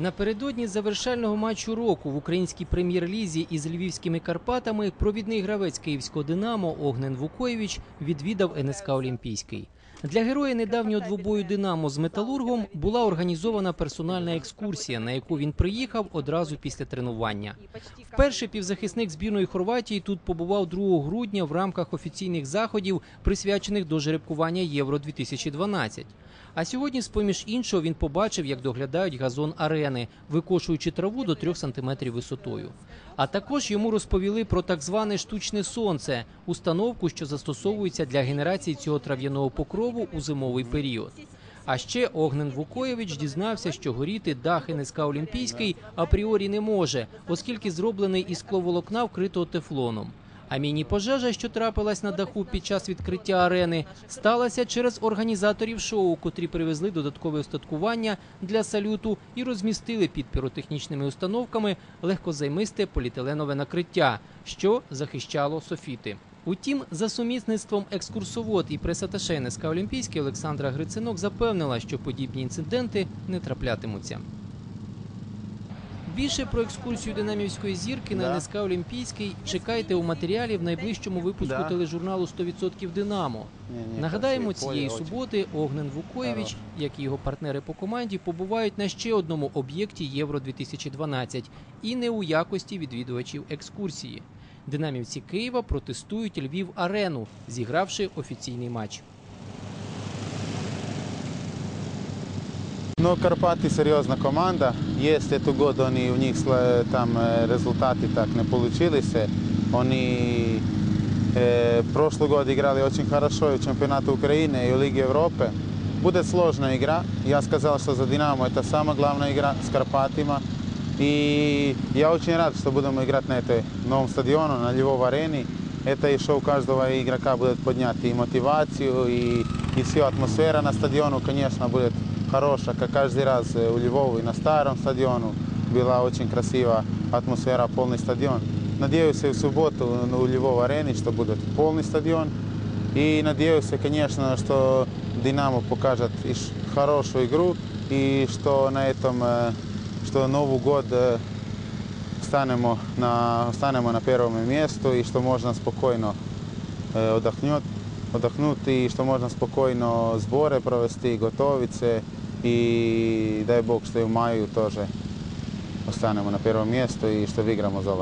Напередодні завершального матчу року в українській прем'єр-лізі із львівськими Карпатами провідний гравець київського Динамо Огнен Вукоєвич відвідав НСК Олімпійський. Для героя недавнього двобою Динамо з металургом була організована персональна екскурсія, на яку він приїхав одразу після тренування. Вперше півзахисник збірної Хорватії тут побував 2 грудня в рамках офіційних заходів, присвячених до жеребкування Євро 2012 А сьогодні, з поміж іншого, він побачив, як доглядають газон арени, викошуючи траву до 3 сантиметрів висотою. А також йому розповіли про так зване штучне сонце, установку, що застосовується для генерації цього трав'яного покрову у зимовий період. А ще Огнен Вукоєвич дізнався, що горіти дах НСК Олімпійський апріорі не може, оскільки зроблений із скловолокна, вкритого тефлоном. А міні-пожежа, що трапилась на даху під час відкриття арени, сталася через організаторів шоу, котрі привезли додаткове устаткування для салюту і розмістили під піротехнічними установками легкозаймисте поліетиленове накриття, що захищало софіти. Утім, за сумісництвом екскурсовод і пресаташе НСК Олімпійський Олександра Грицинок запевнила, що подібні інциденти не траплятимуться. Більше про екскурсію динамівської зірки на. НСК Олімпійський чекайте у матеріалі в найближчому випуску Да. тележурналу «100% Динамо. Нагадаємо, цієї суботи Огнен Вукоєвич, як і його партнери по команді, побувають на ще одному об'єкті Євро 2012 і не у якості відвідувачів екскурсії. Динамівці Києва протестують Львів Арену, зігравши офіційний матч. No Karpati seriozna komanda, jeste tu god oni u njih tam e, rezultati tak ne polučili se. Oni e, prošlu god igrali očin harašo u čempionatu Ukrajine i u Ligi Europe. Bude složna igra, ja skazal što za Dinamo je ta sama glavna igra s Karpatima i ja očin rad što budemo igrati na toj novom stadionu, na Ljivov areni. Eta i u každova igraka bude podnjati i motivaciju i, i atmosfera na stadionu, konješno, bude хорошая, как каждый раз э, у Львова и на старом стадионе была очень красивая атмосфера, полный стадион. Надеюсь, и в субботу у Львова арене, что будет полный стадион. И надеюсь, конечно, что Динамо покажет и ш- хорошую игру, и что на этом, э, что Новый год э, станемо на, станемо на первом месте, и что можно спокойно э, отдохнуть, отдохнуть, и что можно спокойно сборы провести, готовиться, i daj Bog što je u maju to že ostanemo na prvom mjestu i što vigramo za